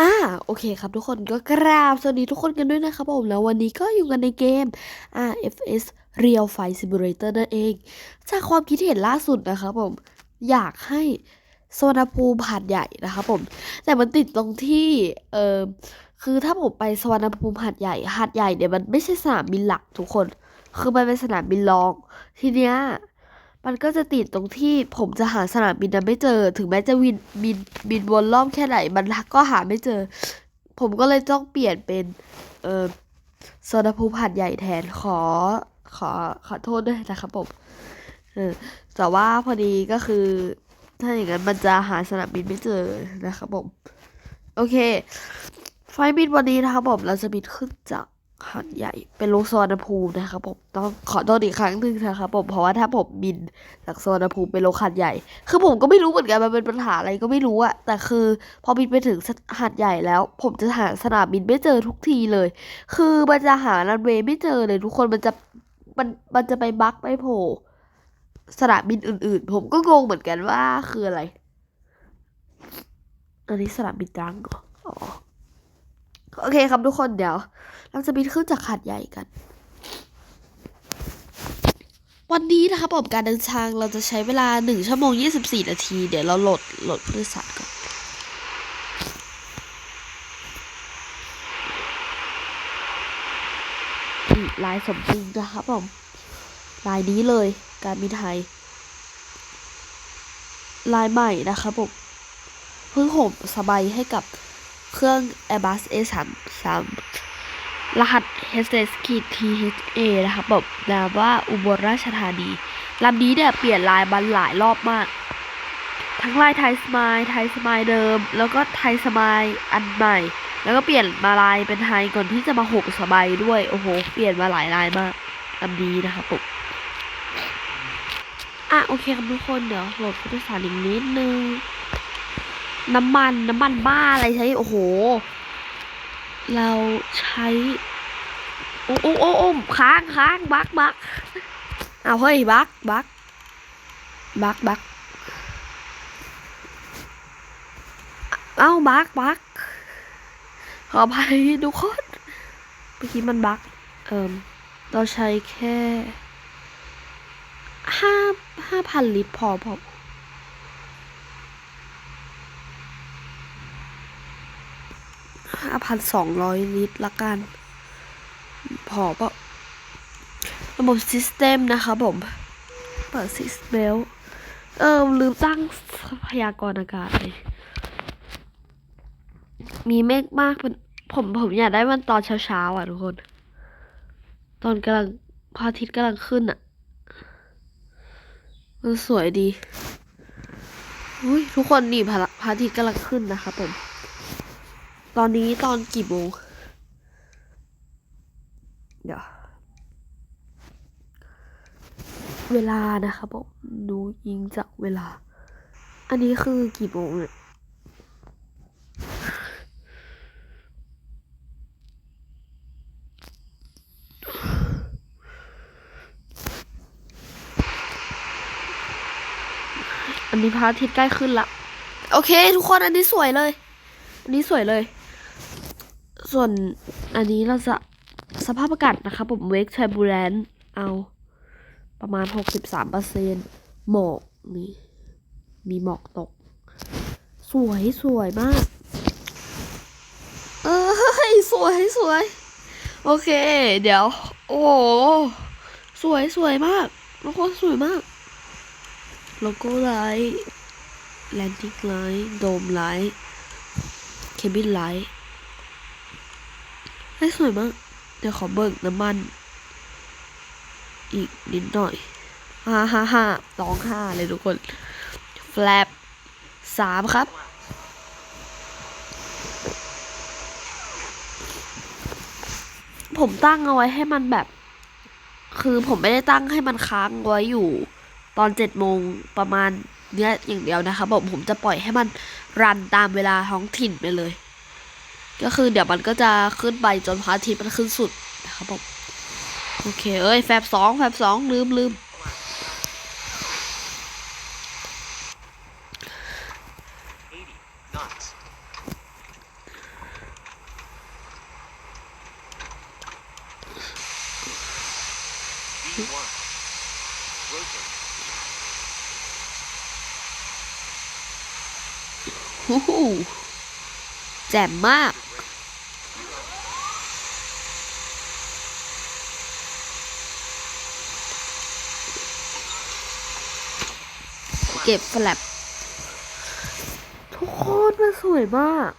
อ่าโอเคครับทุกคนก็กราบสวัสดีทุกคนกันด้วยนะครับผมแล้ววันนี้ก็อยู่กันในเกม RFS Real Fight Simulator นั่นเอง จากความคิดเห็นล่าสุดนะครับผม อยากให้สวนภูมิหาดใหญ่นะครับผม แต่มันติดตรงที่เออคือถ้าผมไปสวนภูมิหาดใหญ่หาดใหญ่เนี่ยมันไม่ใช่สนามบินหลักทุกคน คือมันเป็นสนามบินรองทีเนี้ย มันก็จะติดตรงที่ผมจะหาสนามบินนั้นไม่เจอ ถึงแม้จะวินบินบินวนรอบแค่ไหน มันก็หาไม่เจอ ผมก็เลยต้องเปลี่ยนเป็น เออสนภูมิหาดใหญ่แทนขอขอขอโทษด้วยนะครับผมเออแต่ว่าพอดีก็คือ ถ้าอย่างนั้นมันจะหาสนามบินไม่เจอนะครับผม โอเค ไฟบินวันนี้นะครับผมเราจะบินขึ้นจาก หาดใหญ่เป็นลงสวนภูมินะครับผมต้องขอโทษอีกครั้งหนึ่งนะครับผมเพราะว่าถ้าผมบินจากสวนภูมิไปลงหาดใหญ่ คือผมก็ไม่รู้เหมือนกันมันเป็นปัญหาอะไรก็ไม่รู้อะแต่คือพอบินไปถึงหาดใหญ่แล้ว ผมจะหาสนามบินไม่เจอทุกทีเลย คือมันจะหารันเวย์ไม่เจอเลยทุกคนมันจะมันมันจะไปบั๊กไปโผล่สนามบินอื่น ๆ ผมก็งงเหมือนกันว่าคืออะไรอันนี้สนามบินตรังเหรออ๋อ โอเคครับทุกคนเดี๋ยว เราจะบินขึ้นจากหาดใหญ่กัน วันนี้นะครับผมการเดินทางเราจะใช้เวลา1ชั่วโมง24นาที เดี๋ยวเราโหลดโหลดผู้โดยสารก่อนลายสมจริงนะครับผมลายนี้เลยการบินไทย ลายใหม่นะครับผมเพิ่งห่มสบายให้กับ เครื่อง Airbus A3 3 รหัส HSKTHA นะครับแบบนามว่าอุบลราชธานีลำนี้เนี่ยเปลี่ยนลายมันหลายรอบมาก ทั้งลายไทยสมายไทยสมายเดิม แล้วก็ไทยสมายอันใหม่ แล้วก็เปลี่ยนมาลายเป็นไทยก่อนที่จะมาหกสบายด้วย โอ้โห เปลี่ยนมาหลายลายมากลำนี้นะครับผมอะโอเคครับทุกคนเดี๋ยวโหลดผู้โดยสารอีกนิดนึง น้ำมันน้ำมันบ้าอะไรใช้ โอ้โห เราใช้ โอ้โอ้โอ้โอ้ค้างค้างบักบักเอาเฮ้ยบักบักบักบักเอ้าบักบักขออภัยทุกคนเมื่อกี้มันบักเอิมเราใช้แค่ห้าห้าพันลิตรพอพอ ห้า พันสองร้อยลิตรละกัน พอปะระบบซิสเต็มนะคะผม เปิดซิสเบลเออลืมตั้งพยากรณ์อากาศเลยมีเมฆมากเป็นผมผมอยากได้มันตอนเช้าๆอะทุกคน ตอนกำลังพระอาทิตย์กำลังขึ้นอะ มันสวยดี อุ้ยทุกคนนี่พระพระอาทิตย์กำลังขึ้นนะคะผม ตอนนี้ตอนกี่โมงเดี๋ยวเวลานะคะผมดูยิงจากเวลา อันนี้คือกี่โมงเนี่ยอันนี้พระอาทิตย์ใกล้ขึ้นละ โอเค ทุกคนอันนี้สวยเลย อันนี้สวยเลย ส่วนอันนี้เราจะสภาพอากาศนะคะผมเวกไทบูแลนเอาประมาณหกสิบสามเปอร์เซ็นหมอกนี่มีหมอกตก สวยสวยมาก เอ้ย สวยสวย โอเค เดี๋ยว โอ้สวยสวยมากทุกคนสวยมาก โลโก้ไลท์แลนดิ้งไลท์โดมไลท์เคบินไลท์ ให้สวยมาก เดี๋ยวขอเบิกน้ำมัน อีกนิดหน่อยฮ่าฮ่าฮ่าร้องห้าเลยทุกคน แฟลปสามครับผมตั้งเอาไว้ให้มันแบบ คือผมไม่ได้ตั้งให้มันค้างไว้อยู่ ตอนเจ็ดโมงประมาณเนี้ยอย่างเดียวนะคะผมผมจะปล่อยให้มันรันตามเวลาท้องถิ่นไปเลย ก็คือเดี๋ยวมันก็จะขึ้นไปจนพระอาทิตย์มันขึ้นสุดนะครับผมโอเค เอ้ย แฟบสองแฟบสองลืมลืมฮู้แจ่มมาก เก็บแฟลปทุกคนมันสวยมาก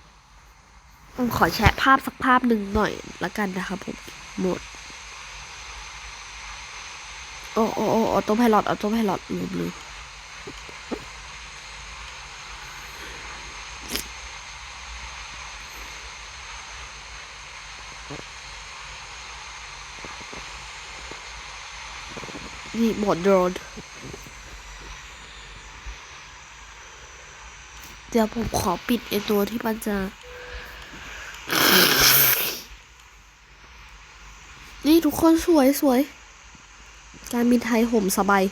ผมขอแชะภาพสักภาพหนึ่งหน่อยละกันนะครับผมหมด โอ้โอ้โอ้ออโต้ไพลอตออโต้ไพลอตลืมลืมนี่หมดโดรน ดี๋ยวผมขอปิดไอตัวที่มันจะ นี่ทุกคนสวยสวย การบินไทยห่มสบาย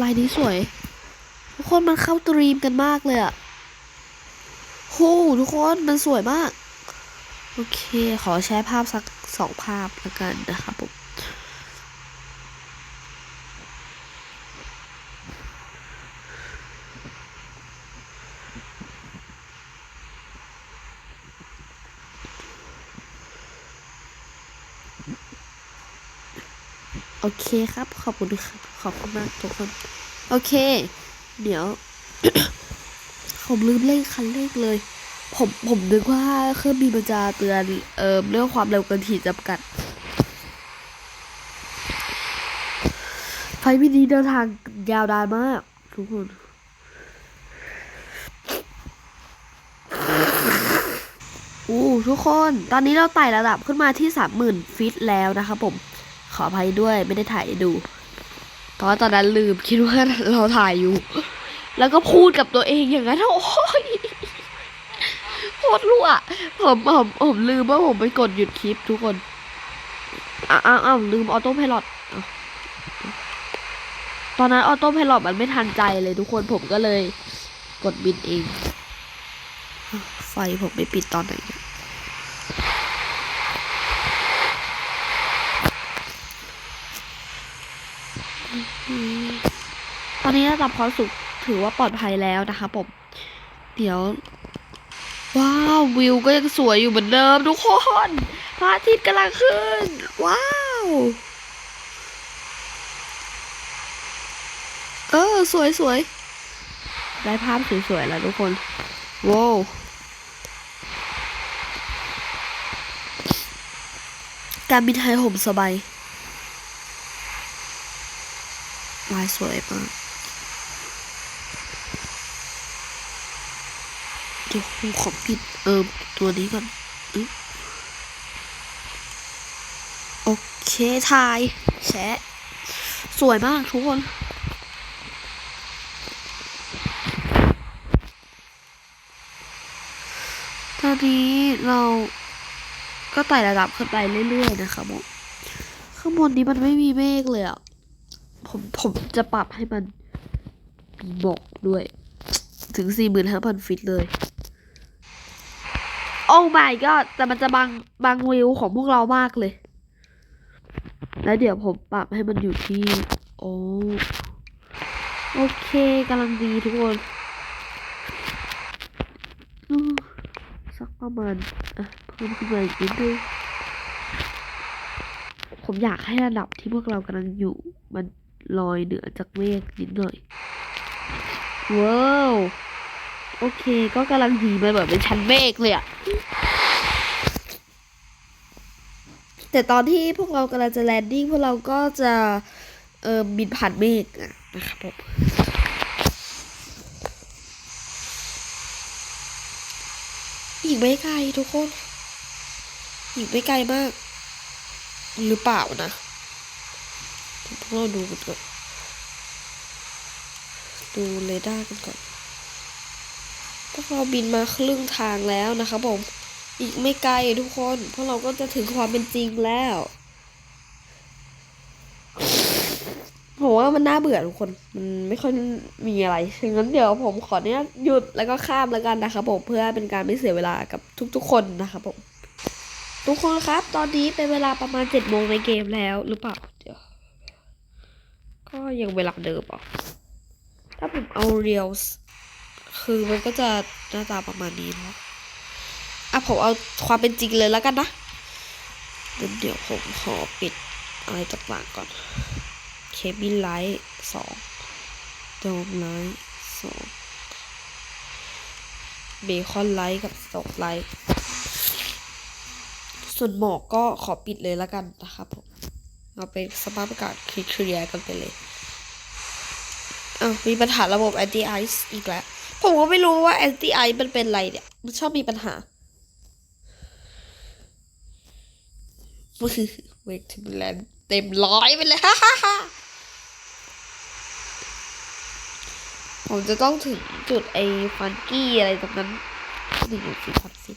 ลายนี้สวย ทุกคนมันเข้าตรีมกันมากเลยอะโหทุกคนมันสวยมาก โอเค ขอแชร์ภาพสักสองภาพแล้วกันนะครับผม โอเคครับ ขอบคุณครับขอบคุณมากทุกคน โอเค เดี๋ยว ผมลืมเลขคันเลขเลย ผมผมนึกว่าเครื่องบินมันจะเตือนเอ่อเรื่องความเร็วเกินขีดจำกัด ไฟล์วินี้เดินทางยาวนานมาก ทุกคนอู้ทุกคน ตอนนี้เราไต่ระดับขึ้นมาที่สามหมื่นฟิตแล้วนะครับผม ขออภัยด้วยไม่ได้ถ่ายดู เพราะตอนนั้นลืมคิดว่าเราถ่ายอยู่ แล้วก็พูดกับตัวเองอย่างนั้นโอ้ยโคตรรั่วผมผมผมลืมว่าผมไปกดหยุดคลิปทุกคนอ้าวอ้าวลืมออโต้ไพลอตตอนนั้นออโต้ไพลอตมันไม่ทันใจเลยทุกคนผมก็เลย กดบินเอง ไฟผมไม่ปิดตอนไหนเนี่ย ตอนนี้ระดับความสุขถือว่าปลอดภัยแล้วนะคะผม เดี๋ยว ว้าววิวก็ยังสวยอยู่เหมือนเดิมทุกคนพระอาทิตย์กำลังขึ้น ว้าว เออ สวยสวยได้ภาพสวยๆแล้วทุกคนว้าวการบินไทยห่มสบายลายสวยมาก ดี๋ยวผมขอปิดเอิมตัวนี้ก่อนอโอเคถ่ายแชะสวยมากทุกคนตอนนี้เราก็ไต่ระดับขึ้นไปเรื่อยๆนะครับผมข้างบนนี้มันไม่มีเมฆเลยอะผมผมจะปรับให้มันมีหมอกด้วย ถึง 45,000 ฟิตเลย my god แต่มันจะบังบังวิวของพวกเรามากเลย แล้วเดี๋ยวผมปรับให้มันอยู่ที่ โอ้โอเคกำลังดีทุกคนสักประมาณอะเพิ่มขึ้นมาอีกนิดนึงผมอยากให้ระดับที่พวกเรากำลังอยู่ มันลอยเหนือจากเมฆนิดหน่อยว้าว โอเค ก็กำลังดีมันแบบเป็นชั้นเมฆเลยอะแต่ตอนที่พวกเรากำลังจะแลนดิ้งพวกเราก็จะเออบินผ่านเมฆอะนะครับผมอีกไม่ไกลทุกคน อีกไม่ไกลมาก หรือเปล่านะพวกเราดูกันก่อน ดูเรดาร์กันก่อน พวกเราบินมาครึ่งทางแล้วนะครับผม อีกไม่ไกลทุกคนเพราะเราก็จะถึงความเป็นจริงแล้วผมว่ามันน่าเบื่อทุกคน มันไม่ค่อยมีอะไรฉะนั้นเดี๋ยวผมขอเนี้ยหยุดแล้วก็ข้ามแล้วกันนะครับผมเพื่อเป็นการไม่เสียเวลากับทุก ๆ คนนะครับผม ทุกคนครับ ตอนนี้เป็นเวลาประมาณเจ็ดโมงในเกมแล้วหรือเปล่าเดี๋ยวก็ยังเวลาเดิมอะถ้าผมเอา reels คือมันก็จะหน้าตาประมาณนี้เนาะอะผมเอาความเป็นจริงเลยแล้วกันนะงั้นเดี๋ยวผมขอปิดอะไรต่างๆก่อน เคบินไลท์สองโดมไลท์สองเบคอนไลท์กับสโตกไลท์ส่วนหมอกก็ขอปิดเลยแล้วกันนะครับผมเอาเป็นสภาพอากาศเคลียร์กันไปเลยอ้าวมีปัญหาระบบ anti ice อีกแล้ว ผมก็ไม่รู้ว่า anti ice มันเป็นอะไรเนี่ย มันชอบมีปัญหาเวกทิมแลนเต็มร้อยไปเลยฮ่าฮ่าฮ่าผมจะต้องถึงจุดไอ้ฟันกี้อะไรตรงนั้นหนึ่งสี่สามสิบ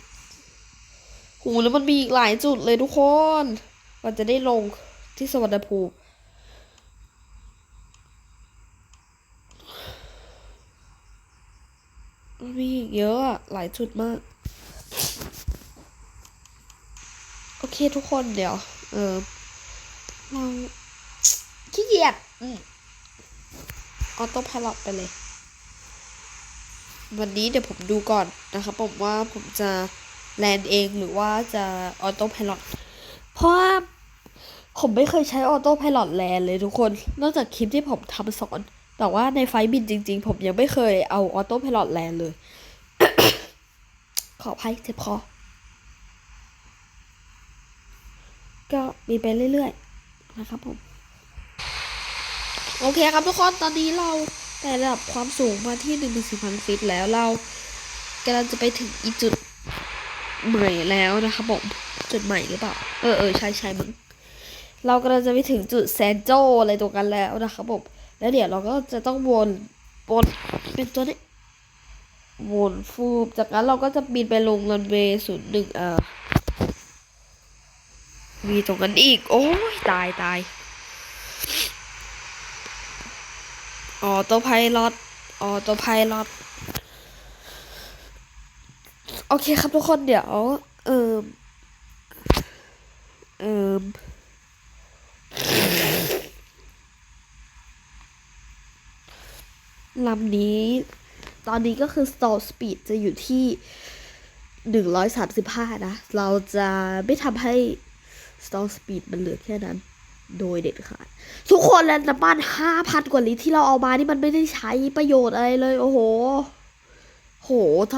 หูแล้วมันมีอีกหลายจุดเลยทุกคนกว่าจะได้ลงที่สวรรณภูมิ มีอีเยอะอะหลายจุดมาก โอเคทุกคนเดี๋ยว เออเราขี้เกียจออโต้พายลอตไปเลย วันนี้เดี๋ยวผมดูก่อนนะคะผมว่าผมจะแลนเองหรือว่าจะออโต้พายลอตเพราะว่าผมไม่เคยใช้ออโต้พายลอตแลนเลยทุกคน นอกจากคลิปที่ผมทำสอน แต่ว่าในไฟบินจริง ๆ ผมยังไม่เคยเอาออโต้พายロแลนเลย ขออภัยเจ็บคอ ก็มีไปเรื่อย ๆ นะครับผม โอเคครับทุกคน ตอนนี้เราแต่ระดับความสูงมาที่หนึ่งถึงสี่พันฟิตแล้วเรากำลังจะไปถึงอีจุดใหม่แล้วนะครับผม จุดใหม่หรือเปล่า เออเออใช่ใช่มึง เรากำลังจะไปถึงจุดแซนโจอะไรตรงกันแล้วนะครับผม แล้วเดี๋ยวเราก็จะต้องวนวนเป็นตัวนี้วนฟูบจากนั้นเราก็จะบินไปลงรันเวย์ศูนย์หนึ่งเอ่อมีตรงนั้นอีก โอ้ยตายตายออโต้ไพลอตออโต้ไพลอตโอเคครับทุกคนเดี๋ยว เอิมเอิม ลำนี้ ตอนนี้ก็คือ stall speed จะอยู่ที่ 135 นะ เราจะไม่ทำให้ stall speed มันเหลือแค่นั้น โดยเด็ดขาด ทุกคนแล้วน้ำมันห้าพันกว่าลิตรที่เราเอามานี่มันไม่ได้ใช้ประโยชน์อะไรเลย โอ้โห โหท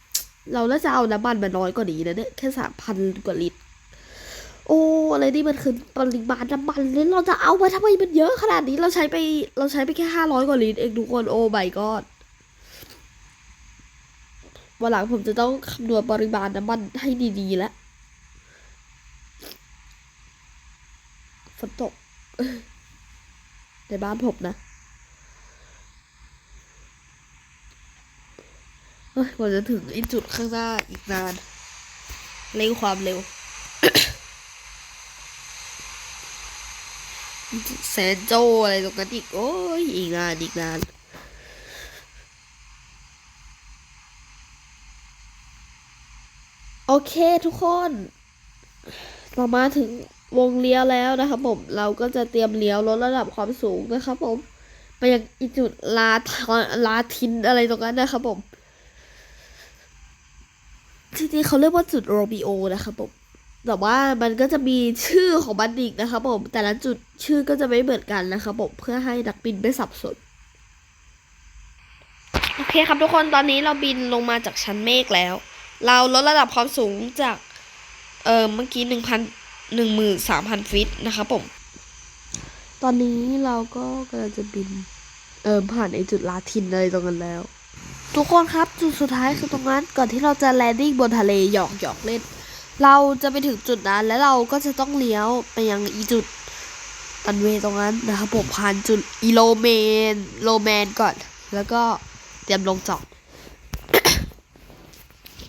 ำเราน่าจะเอาน้ำมันมาน้อยกว่านี้นะเนี่ย แค่สามพันกว่าลิตร โอ้อะไรนี่มันคือปริมาณน้ำมันแล้วเราจะเอามาทำไมมันเยอะขนาดนี้เราใช้ไปเราใช้ไปแค่ห้าร้อยกว่าลิตรเองทุกคนโอ้ my god วันหลังผมจะต้องคำนวณปริมาณน้ำมันให้ดีๆแล้วฝนตกในบ้านผมนะเฮ้ยกว่าจะถึงอ้จุดข้างหน้าอีกนาน เร่งความเร็ว แซนโจอะไรตรงนั้นอีก โอ้ยอีกนานอีกนานโอเคทุกคน เรามาถึงวงเลี้ยวแล้วนะครับผม เราก็จะเตรียมเลี้ยวลดระดับความสูงนะครับผม ไปยังอีจุดลาทอนลาทินอะไรตรงนั้นนะครับผม ที่นี่เขาเรียกว่าจุดโรบิโอนะครับผม แต่ว่ามันก็จะมีชื่อของมันอีกนะครับผม แต่ละจุดชื่อก็จะไม่เหมือนกันนะครับผมเพื่อให้นักบินไม่สับสนโอเคครับทุกคนตอนนี้เราบินลงมาจากชั้นเมฆแล้ว เราลดระดับความสูงจากเออเมื่อกี้หนึ่งพันหนึ่งหมื่นสามพันฟิตนะครับผม ตอนนี้เราก็กำลังจะบินเออผ่านไอจุดลาทินเลยตรงนั้นแล้ว ทุกคนครับจุดสุดท้ายคือตรงนั้นก่อนที่เราจะแลนดิ้งบนทะเลหยอกหยอกเล่น เราจะไปถึงจุดนั้น แล้วเราก็จะต้องเลี้ยวไปยังอีจุดรันเวตรงนั้นนะครับผมผ่านจุดอีโลเมนโลแมนก่อน แล้วก็เตรียมลงจอด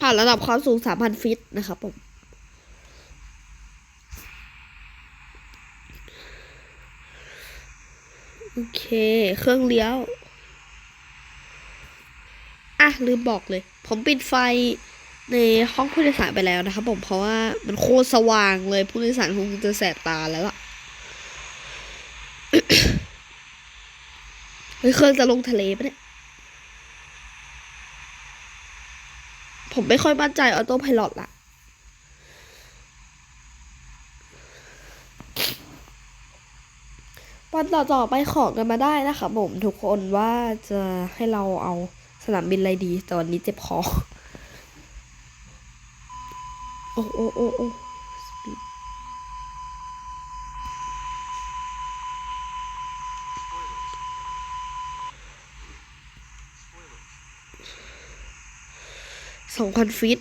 ผ่านระดับความสูง 3,000 ฟิตนะครับผมโอเค เครื่องเลี้ยว อะ ลืมบอกเลย ผมปิดไฟ ในห้องผู้โดยสารไปแล้วนะครับผมเพราะว่ามันโคตรสว่างเลยผู้โดยสารคงจะแสบตาแล้วล่ะเฮ้ยเครื่องจะลงทะเลปะเนี่ยผมไม่ค่อยมั่นใจออโต้พายロละวันต่อต่อไปขอกันมาได้นะคะผมทุกคนว่าจะให้เราเอาสนามบินอะไรดีแต่วันนี้เจ็บคอ โอ้โอ้โอ้โอ้สปีดสองพันฟิต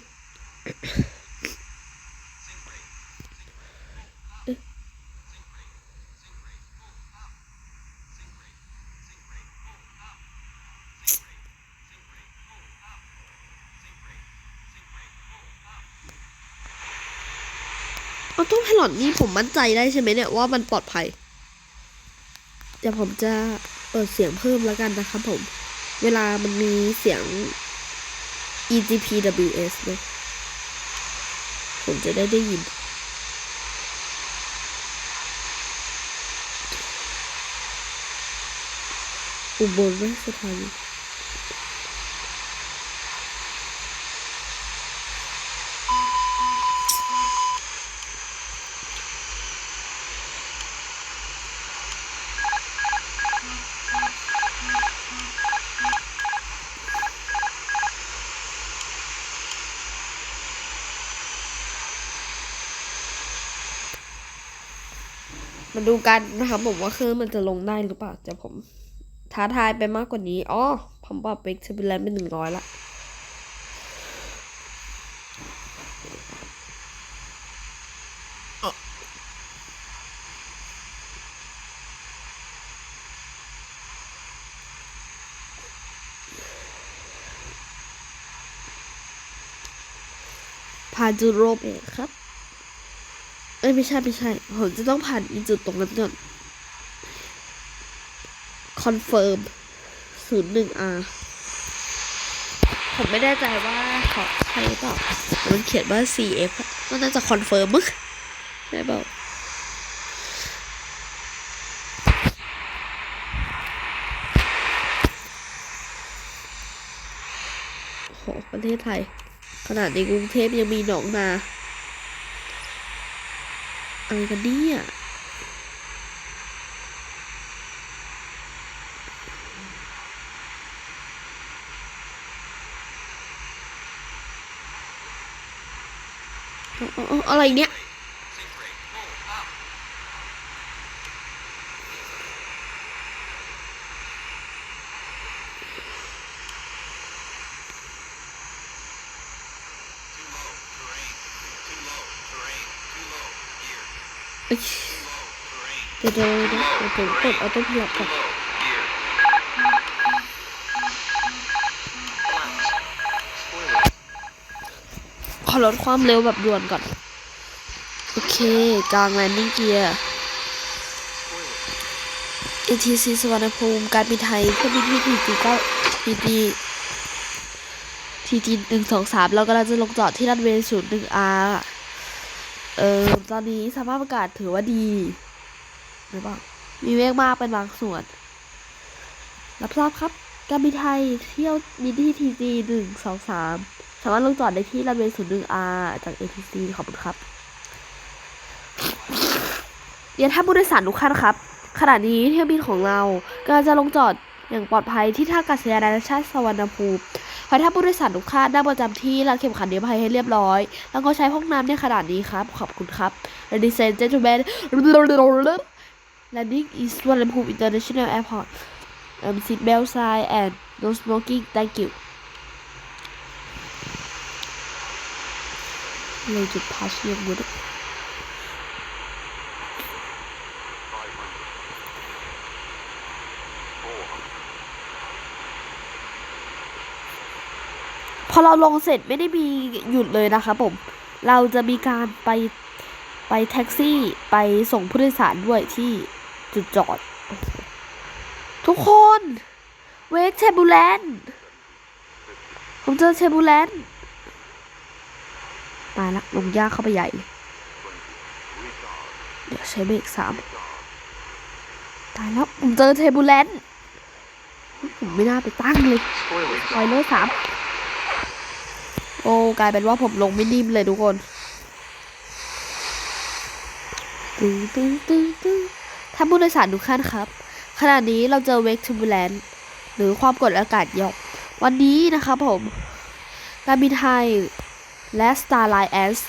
ออโต้ไพลอตนี่ผมมั่นใจได้ใช่ไหมเนี่ยว่ามันปลอดภัยเดี๋ยวผมจะเปิดเสียงเพิ่มแล้วกันนะครับผม เวลามันมีเสียง EGPWS เนะผมจะได้ได้ยิน อุบลราชธานี ดูกันนะครับผมว่าเครื่องมันจะลงได้หรือเปล่าจะผมท้าทายไปมากกว่านี้อ๋อผมปรับเบรกสปินแลนเป็นหนึ่งร้อยละผ่าจุดโรเองครับ เอ้ยไม่ใช่ไม่ใช่ผมจะต้องผ่านอีจุดตรงนั้นก่อนคอนเฟิร์มศูนย์หนึ่ง R ผมไม่แน่ใจว่าเขาใช่หรือเปล่ามันเขียนว่า CF อะก็น่าจะคอนเฟิร์มมั้งใช่เปล่าโอ้โหประเทศไทย ขนาดในกรุงเทพยังมีหนองนา อะไรกันเนี่ยเอาเอาเอาอะไรเนี่ย เดี๋ยวเดี๋ยวเดี๋ยวผมกดออโต้พลับก่อนขอลดความเร็วแบบด่วนก่อน โอเคกลางแลนดิ้งเกียร์ ATC สวรรณภูมิ การบินไทยเพื่อบินที่ TG เก้า TG TG หนึ่งสองสามเรากำลังจะลงจอดที่รันเวย์ศูนย์หนึ่ง R เออตอนนี้สภาพอากาศถือว่าดีหรือเปล่ามีเมฆมากเป็นบางส่วน รับทราบครับ การบินไทยเที่ยวบินที่ทีจีหนึ่งสองสามสามารถลงจอดได้ที่รันเวย์ศูนย์หนึ่งอาจาก ATC ขอบคุณครับเดี๋ยวท่าผู้โดยสารทุกท่านครับ ขณะนี้เที่ยวบินของเรากำลังจะลงจอดอย่างปลอดภัยที่ท่าอากาศยานนานาชาติสวรรณภูมิ ขอให้ท่าผู้โดยสารทุกท่านนั่งประจำที่รัดเข็มขัดนิรภัยให้เรียบร้อย แล้วก็ใช้ห้องน้ำในขนาดนี้ครับ ขอบคุณครับ Ladies and gentlemen landing is สวนภูมิ International Airport um, seat belt sign and no smoking thank you เลยจุดพัชเยังบุด พอเราลงเสร็จไม่ได้มีหยุดเลยนะคะผม เราจะมีการไปไปแท็กซี่ไปส่งผู้โดยสารด้วยที่จุดจอด ทุกคนเวกเชบูแลนผมเจอเชบูแลนตายละลงยากเข้าไปใหญ่เดี๋ยวใช้เบรกสามตายแล้วผมเจอเทบูแลนผมไม่น่าไปตั้งเลย Spoiler ปล่อยเลยสาม โอ้กลายเป็นว่าผมลงไม่นิ่มเลยทุกคนตึงตึงตึงตึงท่านผู้โดยสารทุกท่านครับ ขณะนี้เราเจอเวกทูบูแลนหรือความกดอากาศหย่อมวันนี้นะครับผมการบินไทยและ Star Alliance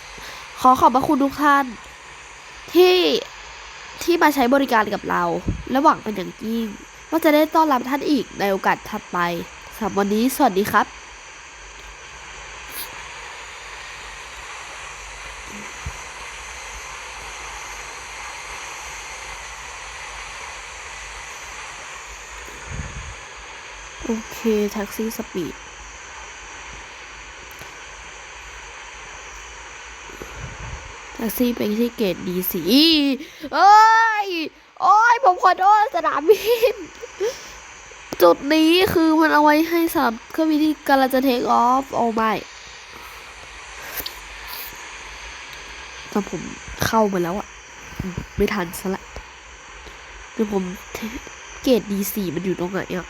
ขอขอบพระคุณทุกท่าน ที่ที่มาใช้บริการกับเรา และหวังเป็นอย่างยิ่ง ว่าจะได้ต้อนรับท่านอีกในโอกาสถัดไปสำหรับวันนี้สวัสดีครับ โอเค แท็กซี่สปีดแท็กซี่ไปที่เกตดีสีเอ้ย โอ้ย ผมขอโทษสนามบิน จุดนี้คือมันเอาไว้ให้สำหรับเครื่องบินที่กำลังจะเทคออฟ โอ้ไม่แต่ผมเข้ามาแล้วอะไม่ทันซะละเดี๋ยวผมเกตดีสีมันอยู่ตรงไหนอะ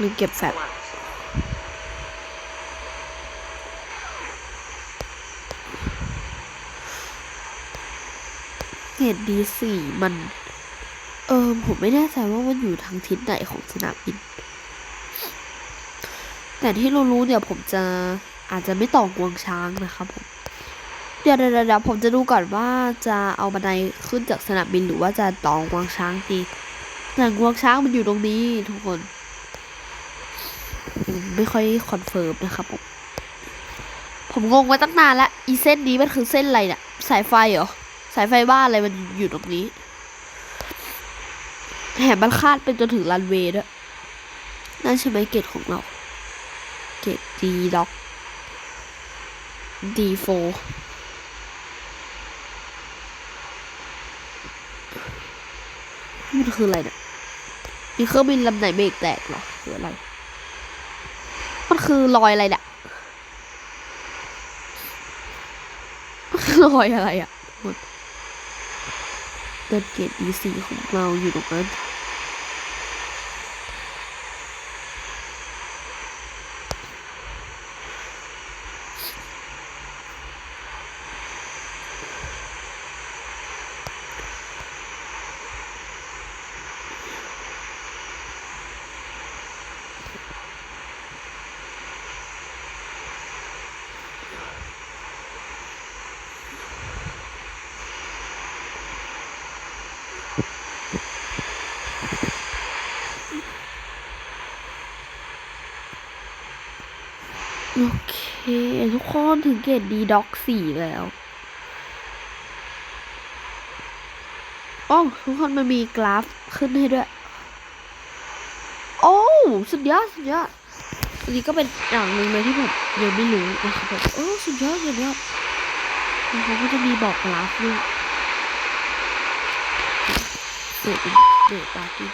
ลืมเก็บแฟบ flaps. เกตดีสี่มัน เออผมไม่แน่ใจว่ามันอยู่ทางทิศไหนของสนามบิน แต่ที่รู้ๆเนี่ยผมจะอาจจะไม่ต่องวงช้างนะครับผม เดี๋ยวเดี๋ยวผมจะดูก่อนว่าจะเอาบันไดขึ้นจากสนามบินหรือว่าจะต่องวงช้างดีแต่งวงช้างมันอยู่ตรงนี้ทุกคน ไม่ค่อยคอนเฟิร์มนะครับผมผมงงมาตั้งนานแล้วอีเส้นนี้มันคือเส้นอะไรเนี่ยสายไฟเหรอสายไฟบ้านอะไรมันอยู่ตรงนี้แถมมันคาดเป็นจนถึงรันเวย์ด้วยนั่นใช่ไหมเกตของเรา เกตดีล็อกดีโฟมันคืออะไรเนี่ยมีเครื่องบินลำไหนเบรกแตกเหรอหรืออะไร มันคือรอยอะไรเนี่ยมันคือรอยอะไรอะทุกคนเดินเกตดีซีของเราอยู่ตรงนั้น โอเค ทุกค นถึงเกตดีด็อกสี่แล้วโอ้ทุกคนมันมีกราฟขึ้นให้ด้วย โอ้สุดยอดสุดยอดอันนี้ก็เป็นอย่างหนึ่งเลยที่ผมยังไม่รู้นะครับผมโอ้สุดยอดสุดยอดแล้วเขาก็จะมีบอกกราฟด้วยเดทเดทปาร์ตี้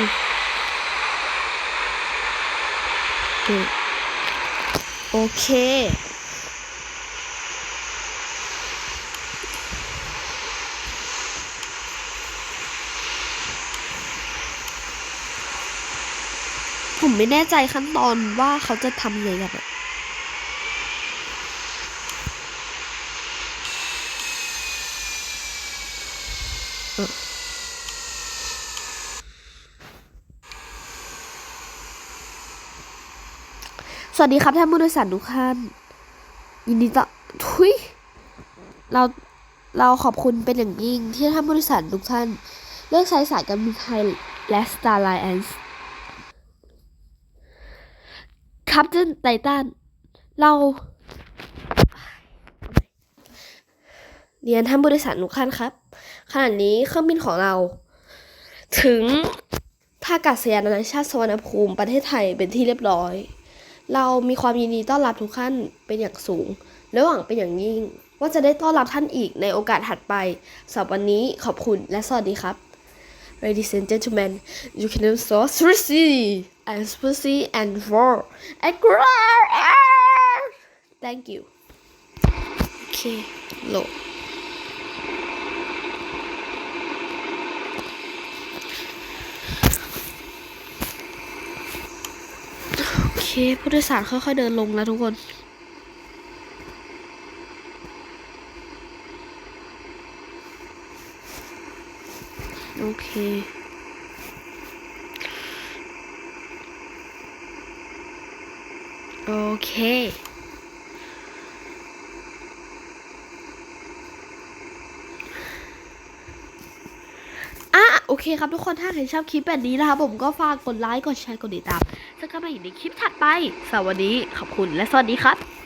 โอเคโอเค ผมไม่แน่ใจขั้นตอนว่าเขาจะทำยังไงกันอะเออ สวัสดีครับท่านผู้โดยสารทุกท่าน ยินดีต้อนทุยเราเราขอบคุณเป็นอย่างยิ่งที่ท่านผู้โดยสารทุกท่าน เลือกใช้สายการบินไทยและ Star Alliance ครับท่านไททันเราเรียนท่านผู้โดยสารทุกท่านครับ ขณะนี้เครื่องบินของเรา ถึงท่าอากาศยานนานาชาติสวนภูมิประเทศไทยเป็นที่เรียบร้อย เรามีความยินดีต้อนรับทุกท่านเป็นอย่างสูง และหวังเป็นอย่างยิ่ง ว่าจะได้ต้อนรับท่านอีกในโอกาสถัดไปสำหรับวันนี้ขอบคุณและสวัสดีครับ Ladies and gentlemen, you can also see and pussy and roar and growl. Thank you. Okay, low. โอเค ผู้โดยสารค่อยๆเดินลงแล้วทุกคนโอเคโอเค อะ โอ เคครับทุกคนถ้าใครชอบคลิปแบบนี้นะคะผมก็ฝากกดไลค์กดแชร์กดติดตามจะกลับมาอีกในคลิปถัดไปสวัสดีขอบคุณและสวัสดีครับ